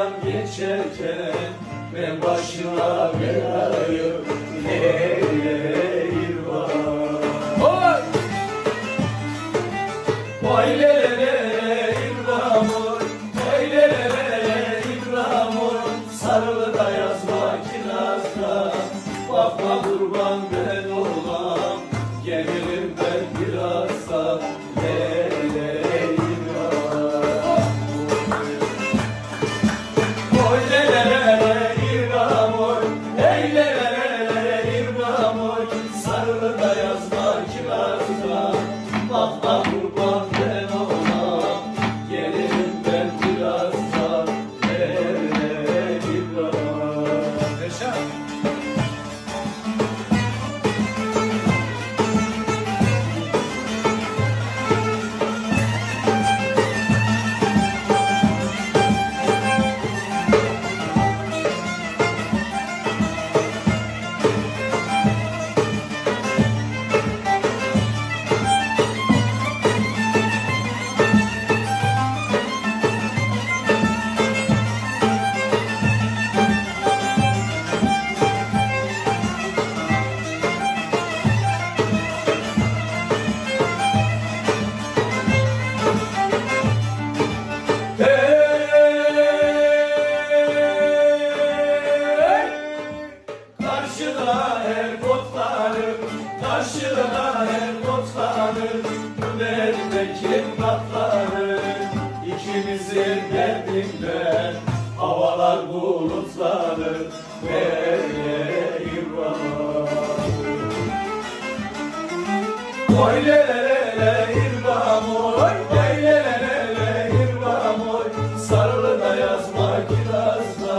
Kapıdan geçerken ben başına belayım. Eyvah. Oy! Vay lelele İbrahim'oy Vay lelele İbrahim'oy Sarılı da yazma kirazda. Bakma kurban ben Bakma karşıda el kotları, Memleketin katları, ikimizin derdinden, havalar bulutları, Nereye İbrahim? Oy le le le le İbrahim oy, oy le le le le İbrahim oy, sarılı da yazma kirazda,